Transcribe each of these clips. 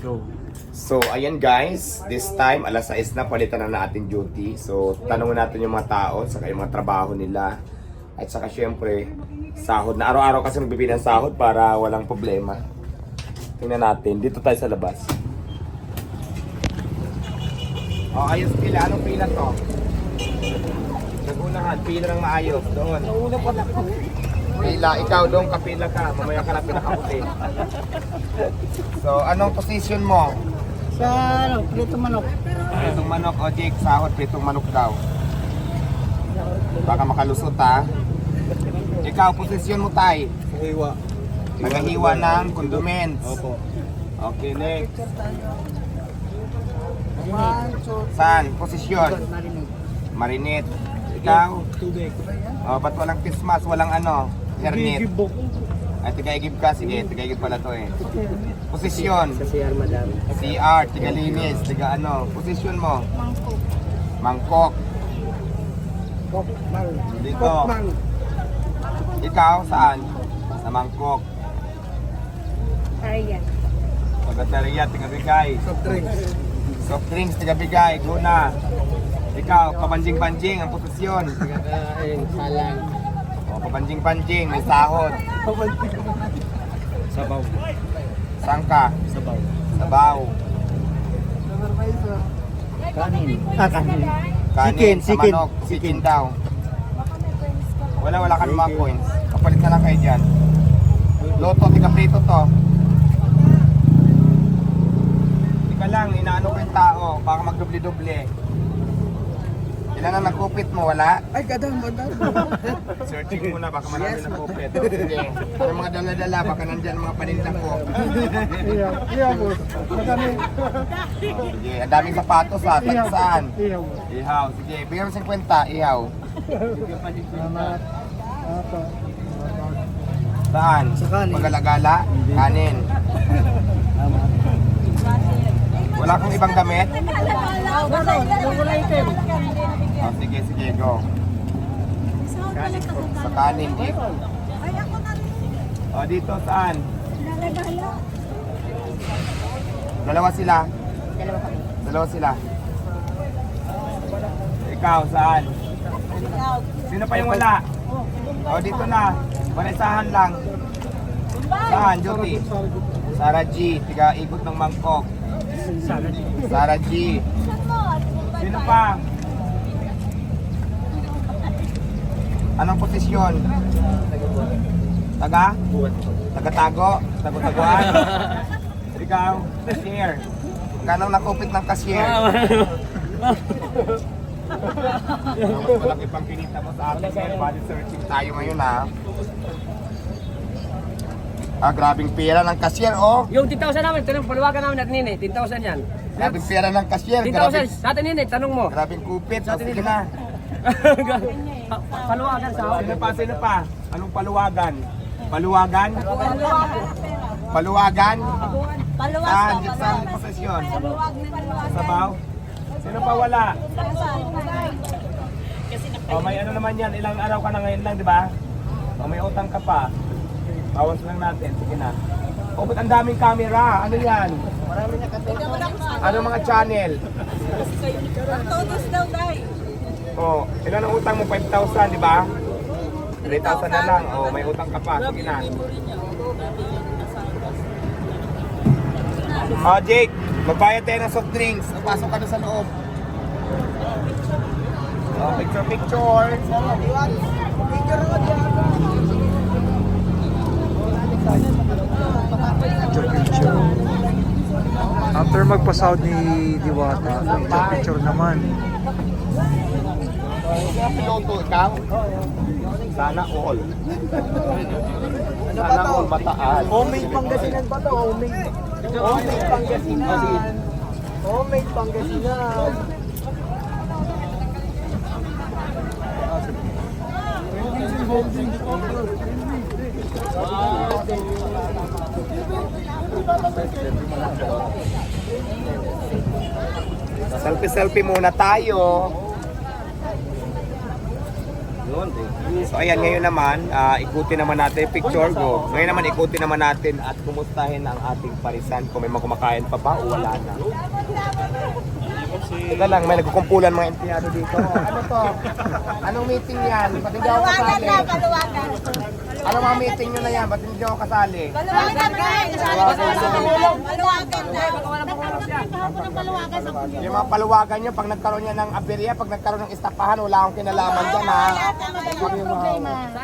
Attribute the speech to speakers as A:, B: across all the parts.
A: Go.
B: So, ayan guys, this time, alas 6 na, palitan na natin duty. So, tanongin natin yung mga tao, saka yung mga trabaho nila. At saka syempre, sahod na. Araw-araw kasi magbibigay ng sahod para walang problema. Tingnan natin, dito tayo sa labas. Oh, ayos pila. Anong pila to? Nagunahan, pila ng maayos. Doon. Nauna pa na Pila, ikaw doon kapila ka. Mamaya ka na pinakaputi. So, anong position mo?
A: Sa ano, prito manok.
B: Pritong manok o Jake, sahod, pritong manok daw. Baka makalusot ha. Ikaw, posisyon mo tay.
A: Hiwa.
B: Nagahiwa ng condiments.
A: Opo.
B: Okay, next.
A: One, two,
B: Saan? Posisyon? Marinate. Ikaw?
A: Tubig.
B: Oh, ba't walang Christmas? Walang ano? Hernet.
A: Gigibok.
B: Ay, tigaigib ka. Sige, tigaigib pala to eh. Posisyon.
A: Sa CR, madam.
B: CR, tigalinis, tiga ano. Posisyon mo?
C: Mangkok.
B: Mangkok.
A: Kokman.
B: Dito.
A: Kokman.
B: Ikaw, saan? Sa Mangkok.
C: Ayan.
B: Pagkatariya, tigabigay.
A: Soft drinks.
B: Soft drinks, tigabigay. Guna. Ikaw, pabanjing-banjing ang posisyon.
A: Kakain, salang.
B: O, pabanjing-banjing, may sahod.
A: Sabaw.
B: Saan ka?
A: Sabaw.
B: Sabaw.
A: Kanin. Ah, kanin.
B: Kanin,
A: Sikin,
B: sa
A: sikin.
B: manok. Sikin daw. Wala, wala kami mga coins. Kapalit na lang kayo dyan. Loto, tiga-prito to. Tika lang, inaano ko yung tao. Baka magdubli-dubli. Ilan na nagkupit mo? Wala?
A: Ay, kadam, madam.
B: Searching muna, baka marami na kupit. Sige. Yung mga dala-dala, baka nandyan mga paninda ko.
A: Iya, iya, boss. Madami.
B: Sige, ang daming sapatos ha. Tag saan?
A: Iya, boss.
B: Ihaw. Sige, bigyan mo 50. Ihaw.
A: Salamat. Apa.
B: Saan?
A: Sa kanin.
B: Magalagala? Kanin. Wala kang ibang damit?
A: Ano? Yung wala item.
B: Oh, sige, sige, go. Sa kanin, Dick.
C: Ay, ako na rin.
B: Oh, dito, saan?
C: Nalagala.
B: Dalawa sila.
C: Dalawa kami.
B: Dalawa sila. Ikaw, saan? Sino pa yung wala? Oh, dito na. Panisahan lang. Saan, Jody? Sarah G. Tiga ikot ng mangkok. Sarah G. Sino pa? Anong posisyon? Taga? Taga-tago? Tago-taguan? Ikaw? Cashier. Kanong nakupit ng cashier? Mas malaki pang kinita mo sa akin kaya body searching tayo ngayon ha. Ah, grabing pera ng cashier oh.
D: Yung 10,000 namin, tanong, paluwagan namin natin nini, 10,000 yan.
B: Grabing pera ng cashier.
D: 10,000,
B: Grabing,
D: sa atin nini, tanong mo.
B: grabing kupit.
D: Sa
B: Oh,
D: atin
B: sige
D: nini.
B: na.
D: Pa- paluwagan sa
B: Sino pa? Sino pa? Anong paluwagan? Paluwagan? Paluwagan?
C: Paluwas
B: Saan?
C: ka,
B: Saan?
C: Paluwag na paluwag.
B: Sabaw? Sino pa wala?
C: Saan?
B: Oh, may ano naman yan, ilang araw ka na ngayon lang, di ba? Oh, may utang ka pa. Bawas lang natin, sige na. Oh, ba't ang daming camera? Ano yan? Ano mga channel?
C: Todos daw, day.
B: Oh, ilan ang utang mo? 5,000, di ba? 3,000 na lang. Oh, may utang ka pa. Sige na. Oh, Jake, magbayad tayo ng soft drinks. Napasok ka na sa loob. Oh, picture, picture.
E: picture picture. After magpa-sound ni Diwata, picture picture naman.
B: Piloto, ikaw? Sana all. Sana all mataas.
A: Homemade Pangasinan pa to, homemade. Homemade Pangasinan. Homemade Pangasinan.
B: Selfie-selfie muna tayo. So ayan, ngayon naman, ah, ikutin naman natin yung picture ko. Ngayon naman, ikutin naman natin at kumustahin ang ating parisan kung may mga kumakain pa ba o wala na. Teka lang, may nagkukumpulan mga empleyado dito. Ano to? Anong meeting yan? Ba't hindi ako kasali?
C: na, paluwagan.
B: Anong mga meeting nyo na yan? Ba't hindi ako kasali?
C: Paluwagan na. Paluwagan na.
B: Yung mga paluwagan nyo, pag nagkaroon yan ng aberya, pag nagkaroon ng estapahan, wala akong kinalaman dyan ha.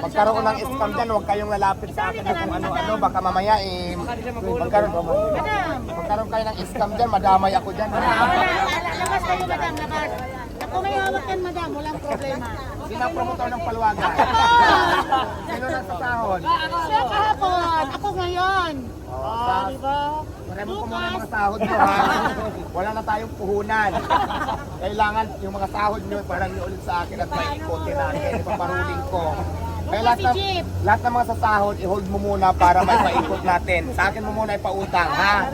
B: Magkaroon ng scam dyan, huwag kayong lalapit sa akin na kung ano-ano, baka mamaya eh, magkaroon, magkaroon kayo ng scam dyan, madamay ako dyan.
F: Labas kayo, madam, labas. Ako may hawak yan, madam. Walang problema.
B: Sino ang promotor ng paluwagan? Sino nasa sahod?
F: Siya kahapon. Ako ngayon.
B: Oh,
F: Di ba?
B: Marami ko muna yung mga sahod nyo ha. Wala na tayong puhunan. Kailangan yung mga sahod nyo, parang nyo ulit sa akin at may ikotin natin. Ipaparuling ko. Kaya lahat ng, lahat ng mga sasahod, i-hold mo muna para may paikot natin. Sa akin mo muna ipautang, ha?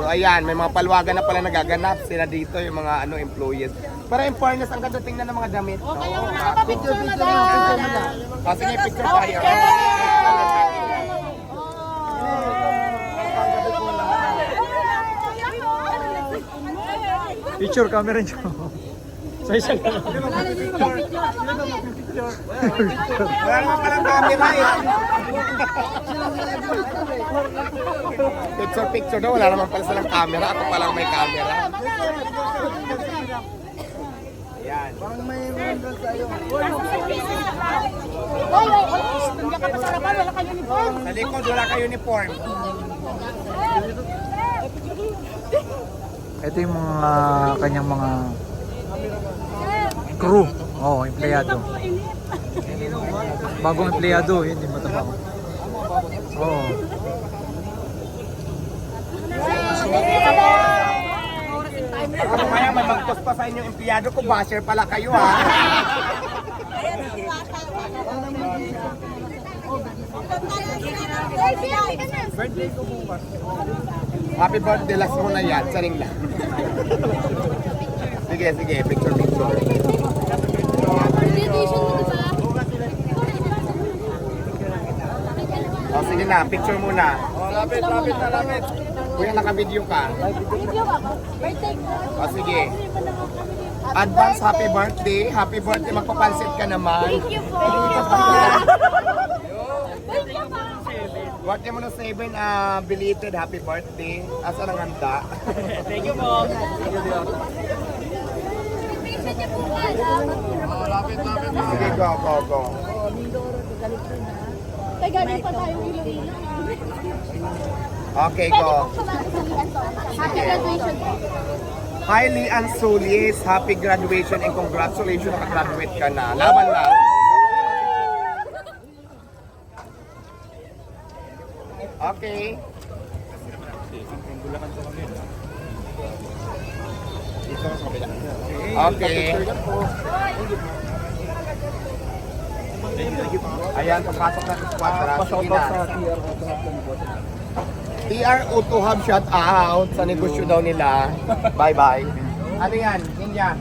B: So ayan, may mga palwagan na pala nagaganap sila dito, yung mga ano employees. Pero in fairness, ang ganda tingnan ng mga damit. No?
F: Nakapicture, madam.
B: Ah, sige, picture tayo.
E: Picture camera nyo. Sa isang
B: Wala naman palang camera eh. picture picture daw, wala naman pala silang camera. Ako palang may camera. Ayan.
F: Hoy, hoy, hoy. Nandiyan ka pa sa harapan. Wala kang uniform.
B: Sa likod, wala ka uniform.
E: Ito yung mga kanyang mga crew. Oo, oh, empleyado. Bagong empleyado, hindi matapang. Oo.
B: Baka mamaya may mag-post pa sa inyong empleyado ko, basher pala kayo ha. Happy birthday, last mo na yan. Saring lang. sige, sige, picture, picture. O, sige na, picture muna. O, lapit, lapit na, lapit. Kuya, naka-video ka.
F: Video ka ba? Birthday ko.
B: O, sige. Advance happy birthday. Happy birthday. Magpapansit ka naman.
F: Thank you po.
B: Birthday mo na 7, ah, belated happy birthday. Asa ang handa?
D: Thank you po.
B: Sige, go, go, go.
F: Ay, galing pa tayo Iloilo.
B: Okay, go.
F: Happy graduation po.
B: Hi, Lian Solis. Happy graduation and congratulations nakagraduate ka na. Laban lang. Okay. Okay. Ayan, papasok na sa squadra. Sige na. TR Auto Hub shout out sa negosyo daw nila. Bye bye. Ano yan? Ninja?